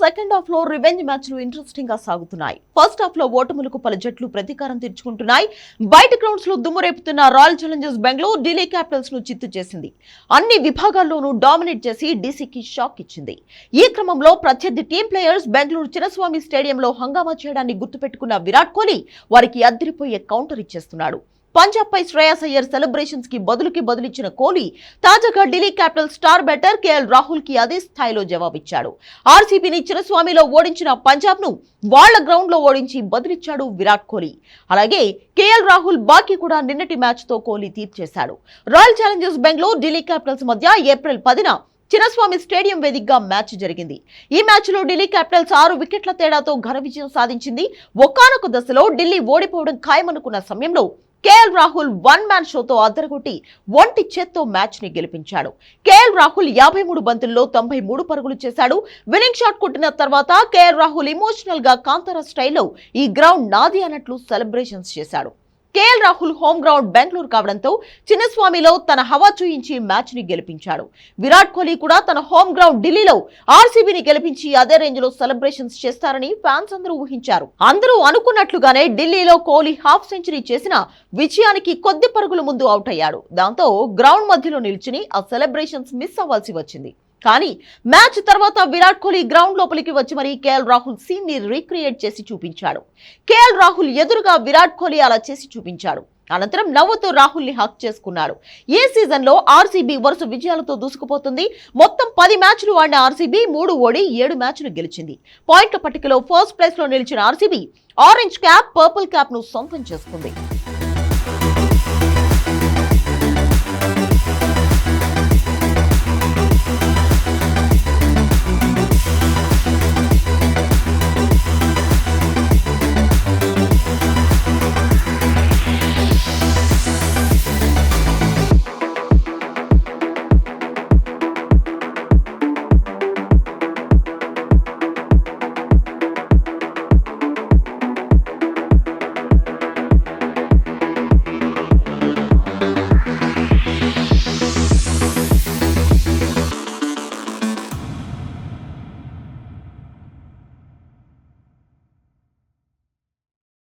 Second హాఫ్లో revenge మ్యాచ్లు ఇంట్రెస్టింగ్గా సాగుతున్నాయి. ఫస్ట్ హాఫ్లో ఓటములకు పలు జట్లు ప్రతీకారం తీర్చుకుంటున్నాయి. బయట గ్రౌండ్స్లో దుమ్ము రేపుతున్న రాయల్ ఛాలెంజర్స్ బెంగళూరు ఢిల్లీ క్యాపిటల్స్ను చిత్తు చేసింది. అన్ని విభాగాల్లోనూ డామినేట్ చేసి డీసీకి షాక్ ఇచ్చింది. ఈ క్రమంలో ప్రత్యర్థి టీం ప్లేయర్స్ బెంగళూరు చిన్నస్వామి స్టేడియంలో హంగామా చేయడాన్ని గుర్తుపెట్టుకున్న విరాట్ కోహ్లీ వారికి అద్దరిపోయే కౌంటర్ ఇచ్చేస్తున్నాడు. పంజాబ్ పై శ్రేయాస్ అయ్యర్ సెలబ్రేషన్స్కి బదులుకి బదులిచ్చిన కోహ్లీ తాజాగా Delhi capital star batter KL రాహుల్కి అదే స్థాయిలో జవాబిచ్చాడు. ఆర్సీబీని చిరస్వామిలో ఓడించిన పంజాబ్ను వాళ్ళ గ్రౌండ్లో ఓడించి బదులిచ్చాడు విరాట్ కోహ్లీ. అలాగే కేఎల్ రాహుల్ బాకీ కూడా నిన్నటి మ్యాచ్తో Kohli తీర్చేశాడు. Royal Challengers Bengaluru Delhi Capitals మధ్య ఏప్రిల్ పదిన చిన్నస్వామి స్టేడియం వేదికగా మ్యాచ్ జరిగింది. ఈ మ్యాచ్లో ఢిల్లీ క్యాపిటల్స్ ఆరు వికెట్ల తేడాతో ఘన విజయం సాధించింది. ఒకానొక దశలో ఢిల్లీ ఓడిపోవడం ఖాయమనుకున్న సమయంలో కేఎల్ రాహుల్ వన్ మ్యాన్ షోతో అద్దరగొట్టి ఒంటి చేత్తో మ్యాచ్ని గెలిపించాడు. కేఎల్ రాహుల్ యాభై మూడు బంతుల్లో తొంభై మూడు పరుగులు చేశాడు. విన్నింగ్ షాట్ కొట్టిన తర్వాత కేఎల్ రాహుల్ ఇమోషనల్గా కాంతారా స్టైల్లో ఈ గ్రౌండ్ నాది అన్నట్లు సెలబ్రేషన్స్ చేశాడు. KL Rahul home ground Bengaluru కావడంతో చిన్నస్వామిలో తన హవా చూయించి మ్యాచ్ని గెలిపించాడు. విరాట్ కోహ్లీ కూడా తన హోమ్ గ్రౌండ్ ఢిల్లీలో ఆర్సీబీని గెలిపించి అదే రేంజ్లో సెలబ్రేషన్స్ చేస్తారని ఫ్యాన్స్ అందరూ ఊహించారు. అందరూ అనుకున్నట్లుగానే ఢిల్లీలో కోహ్లీ హాఫ్ సెంచరీ చేసిన విజయానికి కొద్ది పరుగుల ముందు అవుట్ అయ్యాడు. దాంతో గ్రౌండ్ మధ్యలో నిల్చుని ఆ సెలబ్రేషన్స్ మిస్ అవ్వాల్సి వచ్చింది. కానీ మ్యాచ్ తర్వాత విరాట్ కోహ్లీ గ్రౌండ్ లోపలికి వచ్చి మరీ కేఎల్ రాహుల్ సీన్ని రీక్రియేట్ చేసి చూపించాడు. కేఎల్ రాహుల్ ఎదురుగా విరాట్ కోహ్లీ అలా చేసి చూపించాడు. అనంతరం నవ్వుతూ రాహుల్ని హక్ చేసుకున్నాడు. ఏ సీజన్లో ఆర్సీబీ వరుస విజయాలతో దూసుకుపోతుంది? మొత్తం పది మ్యాచ్లు ఆడిన ఆర్సీబీ మూడు ఓడి ఏడు మ్యాచ్లు గెలిచింది. పాయింట్ల పట్టికలో ఫస్ట్ ప్లేస్లో నిలిచిన ఆర్సీబీ ఆరెంజ్ క్యాప్ పర్పుల్ క్యాప్ను సొంతం చేసుకుంది.